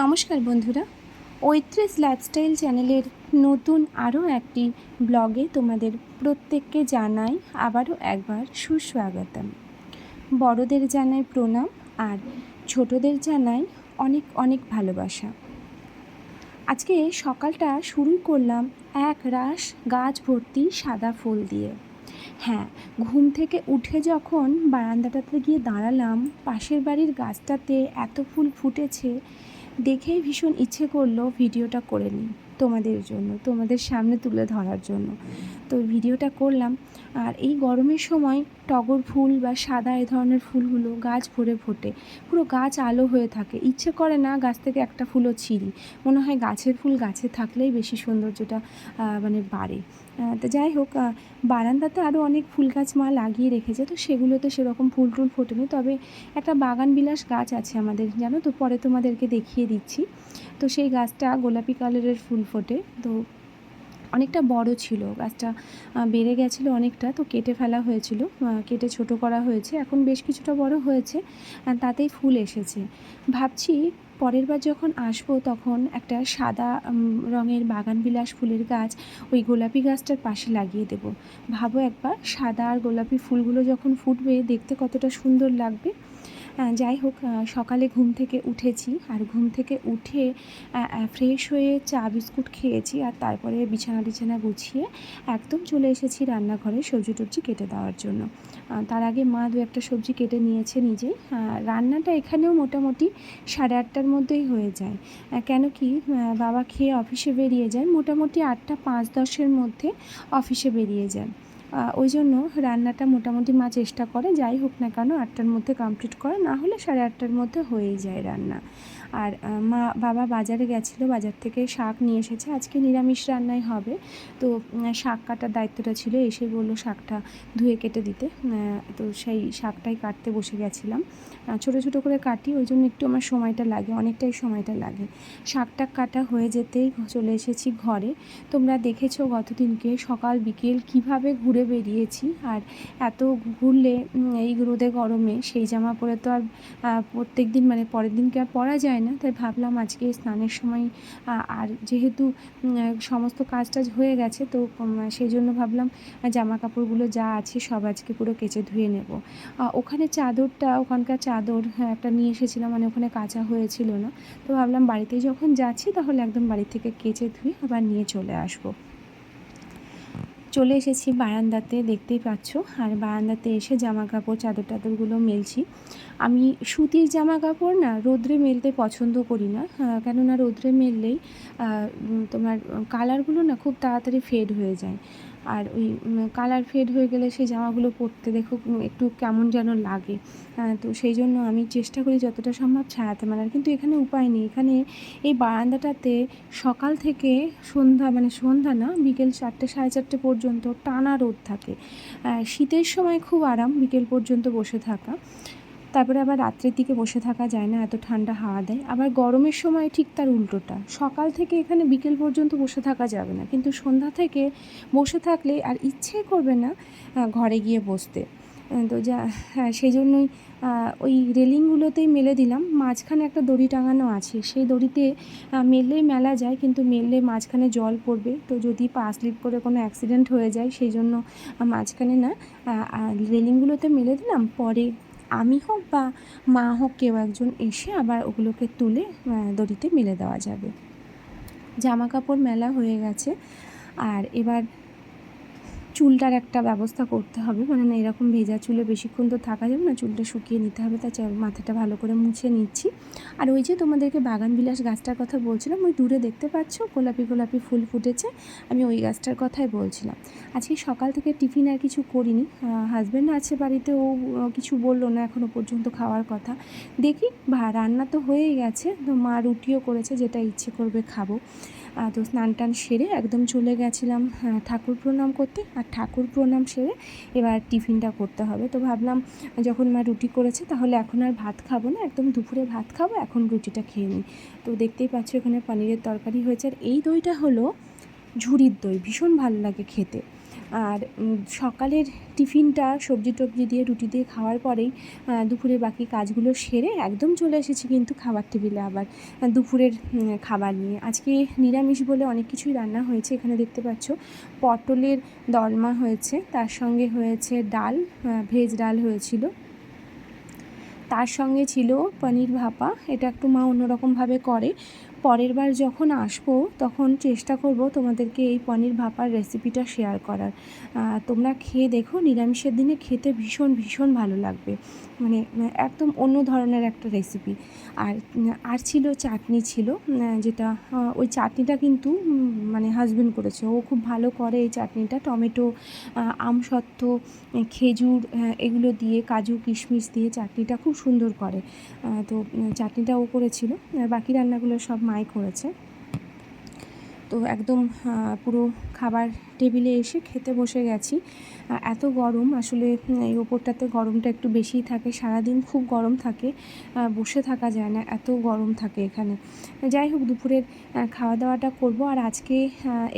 নমস্কার বন্ধুরা। ঐত্রিশ লাইফস্টাইল চ্যানেলের নতুন আরও একটি ব্লগে তোমাদের প্রত্যেককে জানাই আবারও একবার সুস্বাগতম। বড়দের জানাই প্রণাম আর ছোটদের জানাই অনেক অনেক ভালোবাসা। আজকে সকালটা শুরু করলাম এক রাশ গাছ ভর্তি সাদা ফুল দিয়ে। হ্যাঁ ঘুম থেকে উঠে যখন বারান্দাটাতে গিয়ে দাঁড়ালাম, পাশের বাড়ির গাছটাতে এত ফুল ফুটেছে দেখেই ভীষণ ইচ্ছে করল ভিডিওটা করে নিই তোমাদের জন্য তোমাদের সামনে তুলে ধরার জন্য। তো ভিডিওটা করলাম। আর এই গরমের সময় টগর ফুল বা সাদা এ ধরনের ফুলগুলো গাছ ভরে ফোটে। পুরো গাছ আলো হয়ে থাকে। ইচ্ছে করে না গাছ থেকে একটা ফুলও ছিঁড়ি। মনে হয় গাছের ফুল গাছে থাকলেই বেশি সৌন্দর্যটা মানে বাড়ে। তো যাই হোক বারান্দাতে আরও অনেক ফুল গাছ মা লাগিয়ে রেখেছে। তো সেগুলোতে সেরকম ফুল টুল ফোটেনি। তবে একটা বাগান বিলাস গাছ আছে আমাদের, জানো তো? পরে তোমাদেরকে দেখিয়ে দিচ্ছি। তো সেই গাছটা গোলাপি কালারের ফুল ফোটে। তো অনেকটা বড় ছিল, গাছটা বেড়ে গেছিল অনেকটা, তো কেটে ফেলা হয়েছিল কেটে ছোট করা হয়েছে, এখন বেশ কিছুটা বড় হয়েছে তাতেই ফুল এসেছে। ভাবছি পরের বার যখন আসব তখন একটা সাদা রঙের বাগান বিলাস ফুলের গাছ ওই গোলাপি গাছটার পাশে লাগিয়ে দেব। ভাবো একবার সাদা আর গোলাপি ফুলগুলো যখন ফুটবে দেখতে কতটা সুন্দর লাগবে। যাই হোক সকালে ঘুম থেকে উঠেছি আর ঘুম থেকে উঠে ফ্রেশ হয়ে চা বিস্কুট খেয়েছি আর তারপরে বিছানা টিছানা গুছিয়ে একদম চলে এসেছি রান্নাঘরে সবজি টবজি কেটে দেওয়ার জন্য। তার আগে মা দু একটা সবজি কেটে নিয়েছে নিজেই। রান্নাটা এখানেও মোটামুটি সাড়ে আটটার মধ্যেই হয়ে যায়। কেন কি বাবা খেয়ে অফিসে বেরিয়ে যায়, মোটামুটি আটটা পাঁচ দশের মধ্যে অফিসে বেরিয়ে যায়। ওই জন্য রান্নাটা মোটামুটি মা চেষ্টা করে, যাই হোক না কেন আটটার মধ্যে কমপ্লিট করে, না হলে সাড়ে আটটার মধ্যে হয়েই যায় রান্না। আর মা, বাবা বাজারে গেছিল, বাজার থেকে শাক নিয়ে এসেছে, আজকে নিরামিষ রান্নাই হবে। তো শাক কাটার দায়িত্বটা ছিল, এসে বলল শাকটা ধুয়ে কেটে দিতে। তো সেই শাকটাই কাটতে বসে গেছিলাম। ছোটো ছোটো করে কাটি, ওই জন্য একটু আমার সময়টা লাগে, অনেকটাই সময়টা লাগে। শাকটা কাটা হয়ে যেতেই চলে এসেছি ঘরে। তোমরা দেখেছ গতদিনকে সকাল বিকেল কীভাবে ঘুরে বেরিয়েছি আর এত ঘুরলে এই রোদে গরমে সেই জামা পরে তো আর প্রত্যেক দিন মানে পরের দিনকে আর পরা যায় না। তাই ভাবলাম আজকে স্নানের সময় আর যেহেতু সমস্ত কাজ টাজ হয়ে গেছে তো সেই জন্য ভাবলাম জামা কাপড়গুলো যা আছে সব আজকে পুরো কেচে ধুয়ে নেব। ওখানে চাদরটা ওখানকার চাদর হ্যাঁ, একটা নিয়ে এসেছিলাম মানে ওখানে কাঁচা হয়েছিল না। তো ভাবলাম বাড়িতে যখন যাচ্ছি তাহলে একদম বাড়ি থেকে কেচে ধুয়ে আবার নিয়ে চলে আসব। চলে এসেছি বারান্দাতে, দেখতেই পাচ্ছ। আর বারান্দাতে এসে জামা কাপড় চাদর টাদরগুলো মেলছি। আমি সুতির জামা কাপড় না রোদ্রে মেলতে পছন্দ করি না। কেননা রোদ্রে মেললেই তোমার কালারগুলো না খুব তাড়াতাড়ি ফেড হয়ে যায়। আর ওই কালার ফেড হয়ে গেলে সেই জামাগুলো পরতে দেখো একটু কেমন যেন লাগে। তো সেই জন্য আমি চেষ্টা করি যতটা সম্ভব ছাড়াতে মানার। কিন্তু এখানে উপায় নেই। এখানে এই বারান্দাটাতে সকাল থেকে সন্ধ্যা মানে সন্ধ্যা না, বিকেল চারটে, সাড়ে চারটে পর্যন্ত টানা রোদ থাকে। শীতের সময় খুব আরাম বিকেল পর্যন্ত বসে থাকা। তারপরে আবার রাত্রের দিকে বসে থাকা যায় না, এত ঠান্ডা হাওয়া দেয়। আবার গরমের সময় ঠিক তার উল্টোটা। সকাল থেকে এখানে বিকেল পর্যন্ত বসে থাকা যাবে না। কিন্তু সন্ধ্যা থেকে বসে থাকলে আর ইচ্ছে করবে না ঘরে গিয়ে বসতে। তো যা হ্যাঁ সেই জন্যই ওই রেলিংগুলোতেই মেলে দিলাম। মাঝখানে একটা দড়ি টাঙানো আছে। সেই দড়িতে মেললেই মেলা যায়, কিন্তু মেললে মাঝখানে জল পড়বে। তো যদি পা স্লিপ করে কোনো অ্যাক্সিডেন্ট হয়ে যায়, সেই জন্য মাঝখানে না রেলিংগুলোতে মেলে দিলাম। পরে আমি হোক বা মা হোক কেউ একজন এসে আবার ওগুলোকে তুলে দড়িতে মেলে দেওয়া যাবে। জামা কাপড় মেলা হয়ে গেছে। আর এবার চুলটার একটা ব্যবস্থা করতে হবে। মানে না, এরকম ভেজা চুলে বেশিক্ষণ তো থাকা যাবে না, চুলটা শুকিয়ে নিতে হবে। তা মাথাটা ভালো করে মুছে নিচ্ছি। আর ওই যে তোমাদেরকে বাগান বিলাস গাছটার কথা বলছিলাম, ওই দূরে দেখতে পাচ্ছ? গোলাপি গোলাপি ফুল ফুটেছে। আমি ওই গাছটার কথাই বলছিলাম। আজকে সকাল থেকে টিফিন আর কিছু করিনি। হাজব্যান্ড আছে বাড়িতে, ও কিছু বলল না এখনও পর্যন্ত খাওয়ার কথা। দেখি রান্না তো হয়েই গেছে। তো মা রুটিও করেছে, যেটা ইচ্ছে করবে খাব। তো স্নান টান সেরে একদম চলে গেছিলাম ঠাকুর প্রণাম করতে। আর ঠাকুর প্রণাম সেরে এবার টিফিনটা করতে হবে। তো ভাবলাম, যখন মা রুটি করেছে, তাহলে এখন আর ভাত খাব না। একদম দুপুরে ভাত খাব, এখন রুটিটা খেয়ে নিই। তো দেখতেই পাচ্ছ, এখানে পনিরের তরকারি হয়েছে। আর এই দইটা হলো ঝুড়ির দই। ভীষণ ভালো লাগে খেতে। আর সকালের টিফিনটা সবজি টবজি দিয়ে, রুটি দিয়ে খাওয়ার পরেই দুপুরে বাকি কাজগুলো সেরে একদম চলে এসেছি কিন্তু খাবার টেবিলে আবার দুপুরের খাবার নিয়ে। আজকে নিরামিষ বলে অনেক কিছুই রান্না হয়েছে, এখানে দেখতে পাচ্ছ। পটলের দলমা হয়েছে, তার সঙ্গে হয়েছে ডাল ভেজ ডাল হয়েছিল। তার সঙ্গে ছিল পনির ভাপা, এটা একটু মা অন্যরকমভাবে করে। পরের বার যখন আসব, তখন চেষ্টা করব তোমাদেরকে এই পনির ভাপার রেসিপিটা শেয়ার করার। তোমরা খেয়ে দেখো, নিরামিষের দিনে খেতে ভীষণ ভীষণ ভালো লাগবে। মানে একদম অন্য ধরনের একটা রেসিপি আর আর ছিল চাটনি ছিল যেটা ওই চাটনিটা কিন্তু মানে হাজবেন্ড করেছে। ও খুব ভালো করে এই চাটনিটা, টমেটো আমসত্ত্ব খেজুর এগুলো দিয়ে, কাজু, কিশমিশ দিয়ে চাটনিটা খুব সুন্দর করে। তো, চাটনিটা ও করেছিল। বাকি রান্নাগুলো সব মাই করেছে তো একদম পুরো খাবার টেবিলে এসে খেতে বসে গেছি। এত গরম আসলে এই ওপরটাতে গরমটা একটু বেশিই থাকে। সারাদিন খুব গরম থাকে বসে থাকা যায় না এত গরম থাকে এখানে। যাই হোক দুপুরের খাওয়া দাওয়াটা করব। আর আজকে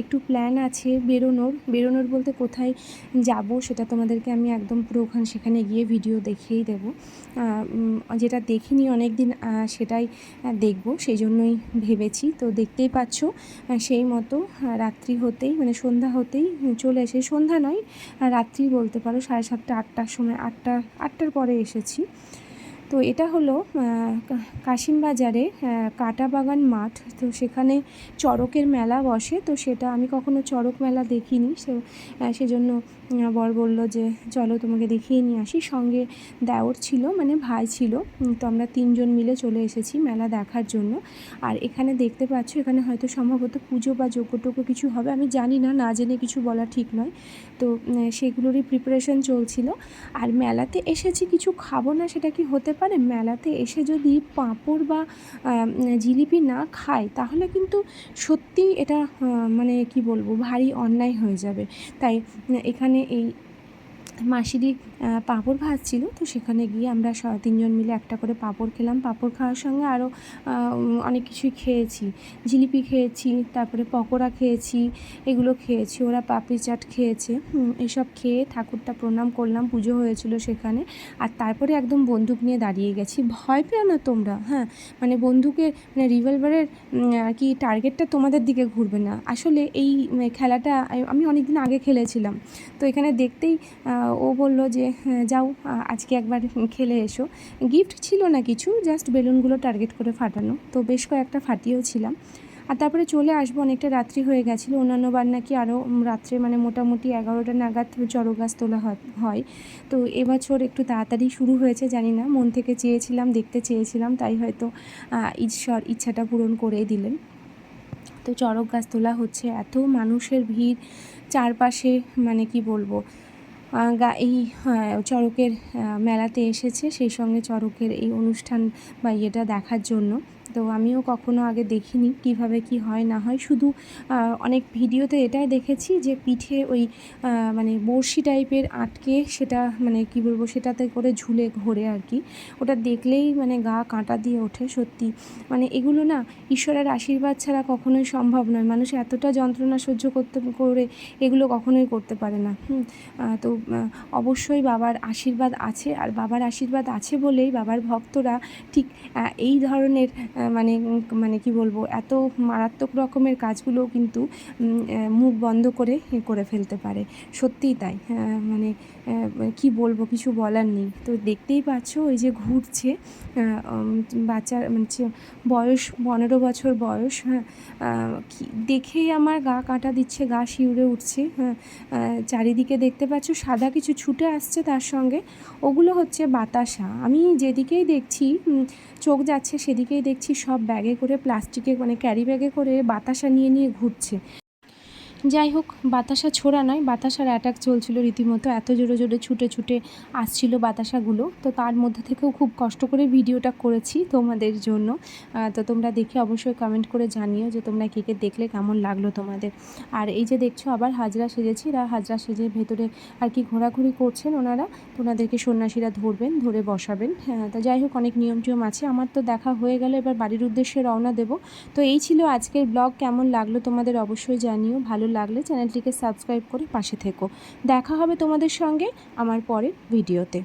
একটু প্ল্যান আছে বেরোনোর। বেরোনোর বলতে কোথায় যাব সেটা তোমাদেরকে আমি একদম পুরো ওখানে সেখানে গিয়ে ভিডিও দেখিয়েই দেবো। যেটা দেখিনি অনেক দিন সেটাই দেখব। সেই জন্যই ভেবেছি। তো দেখতেই পাচ্ছ আহ, সেই মতো রাত্রি হতেই মানে সন্ধ্যা হতেই চলে এসে সন্ধ্যা নয় রাত্রি বলতে পারো, সাড়ে সাতটা, আটটার সময়, আটটা, আটটার পরে এসেছি। তো এটা হলো আহ, কা- কাশিমবাজারে আহ, কাঁটাবাগান মাঠ। তো সেখানে চড়কের মেলা বসে। তো সেটা আমি কখনো চড়ক মেলা দেখিনি। সে সেজন্য বর বলল যে চলো তোমাকে দেখিয়ে নিয়ে আসি। সঙ্গে দেওর ছিল মানে ভাই ছিল। তো আমরা তিনজন মিলে চলে এসেছি মেলা দেখার জন্য। আর এখানে দেখতে পাচ্ছ এখানে হয়তো সম্ভবত পুজো বা যোগ্য টোগ্য কিছু হবে। আমি জানি না না জেনে কিছু বলা ঠিক নয়। তো সেগুলোরই প্রিপারেশন চলছিল। আর মেলাতে এসেছি কিছু খাব না সেটা কি হতে পারে মেলাতে এসে যদি পাঁপড় বা জিলিপি না খায়, তাহলে কিন্তু সত্যিই এটা মানে কি বলব, ভারী অন্যায় হয়ে যাবে। তাই এখানে এই মাসিরই পাঁপড় ভাজছিল, তো সেখানে গিয়ে আমরা তিনজন মিলে একটা করে পাঁপড় খেলাম। পাঁপড় খাওয়ার সঙ্গে আরও অনেক কিছুই খেয়েছি। জিলিপি খেয়েছি, তারপরে পকোড়া খেয়েছি, এগুলো খেয়েছি, ওরা পাপড়ি চাট খেয়েছে এসব খেয়ে ঠাকুরটা প্রণাম করলাম, পুজো হয়েছিল সেখানে। আর তারপরে একদম বন্দুক নিয়ে দাঁড়িয়ে গেছি। ভয় পেও না তোমরা হ্যাঁ মানে বন্দুকের মানে রিভলভারের আর কি টার্গেটটা তোমাদের দিকে ঘুরবে না। আসলে এই খেলাটা, আমি অনেক দিন আগে খেলেছিলাম। তো এখানে দেখতেই ও বলল যে হ্যাঁ, যাও আজকে একবার খেলে এসো। গিফট ছিল না কিছু জাস্ট বেলুনগুলো টার্গেট করে ফাটানো। তো বেশ কয়েকটা ফাটিয়েও ছিলাম। আর তারপরে চলে আসব অনেকটা রাত্রি হয়ে গেছিল। অন্যান্য বার নাকি আরও রাত্রে মানে মোটামুটি এগারোটা নাগাদ চড়ক গাছ তোলা হয়- তো এবছর একটু তাড়াতাড়ি শুরু হয়েছে জানি না। মন থেকে চেয়েছিলাম দেখতে চেয়েছিলাম তাই হয়তো ঈশ্বর ইচ্ছাটা পূরণ করে দিলেন। তো চড়ক গাছ তোলা হচ্ছে। এত মানুষের ভিড় চারপাশে মানে কি বলব এই চড়কের মেলাতে এসেছে। সেই সঙ্গে চড়কের এই অনুষ্ঠান বা ইয়েটা দেখার জন্য। তো আমিও কখনো আগে দেখিনি কীভাবে কি হয়, না হয়। শুধু অনেক ভিডিওতে এটাই দেখেছি যে পিঠে ওই মানে বড়শি টাইপের আটকে সেটা মানে কি বলব, সেটাতে করে ঝুলে ঘোরে আর কি। ওটা দেখলেই মানে গা কাঁটা দিয়ে ওঠে সত্যি। মানে এগুলো না ঈশ্বরের আশীর্বাদ ছাড়া কখনোই সম্ভব নয়। মানুষ এতটা যন্ত্রণা সহ্য করতে, করে এগুলো কখনোই করতে পারে না। তো অবশ্যই বাবার আশীর্বাদ আছে। আর বাবার আশীর্বাদ আছে বলেই বাবার ভক্তরা ঠিক এই ধরনের মানে মানে কি বলব, এত মারাত্মক রকমের কাজগুলোও কিন্তু মুখ বন্ধ করে করে ফেলতে পারে। সত্যিই তাই। মানে কি বলব, কিছু বলার নেই। তো দেখতেই পাচ্ছ, ওই যে ঘুরছে বাচ্চার মানে বয়স, পনেরো বছর বয়স হ্যাঁ দেখেই আমার গা কাটা দিচ্ছে, গা শিউরে উঠছে হ্যাঁ চারিদিকে দেখতে পাচ্ছ, সাদা কিছু ছুটে আসছে তার সঙ্গে। ওগুলো হচ্ছে বাতাসা। আমি যেদিকেই দেখছি চোখ যাচ্ছে সেদিকেই দেখছি সব ব্যাগে করে প্লাস্টিকে মানে ক্যারি ব্যাগে করে বাতাসা নিয়ে নিয়ে ঘুরছে। যাই হোক, বাতাসা ছোড়া নয়, বাতাসার অ্যাটাক চলছিল রীতিমতো। এত জোরে জোরে ছুটে ছুটে আসছিল বাতাসাগুলো। তো তার মধ্যে থেকেও খুব কষ্ট করে ভিডিওটা করেছি তোমাদের জন্য। তো তোমরা দেখে অবশ্যই কমেন্ট করে জানিও যে তোমরা কে কে দেখলে, কেমন লাগল তোমাদের। আর এই যে দেখছ, আবার হাজরা সেজেছি। এরা হাজরা সেজে ভেতরে আর কি ঘোরাঘুরি করছেন ওনারা। তো ওনাদেরকে সন্ন্যাসীরা ধরবেন, ধরে বসাবেন। হ্যাঁ তো যাই হোক, অনেক নিয়ম টিয়ম আছে। আমার তো দেখা হয়ে গেল, এবার বাড়ির উদ্দেশ্যে রওনা দেবো। তো এই ছিল আজকের ব্লগ। কেমন লাগল তোমাদের অবশ্যই জানিও। ভালো লাগলে চ্যানেলটিকে সাবস্ক্রাইব করে পাশে থেকো। দেখা হবে তোমাদের সঙ্গে আমার পরের ভিডিওতে।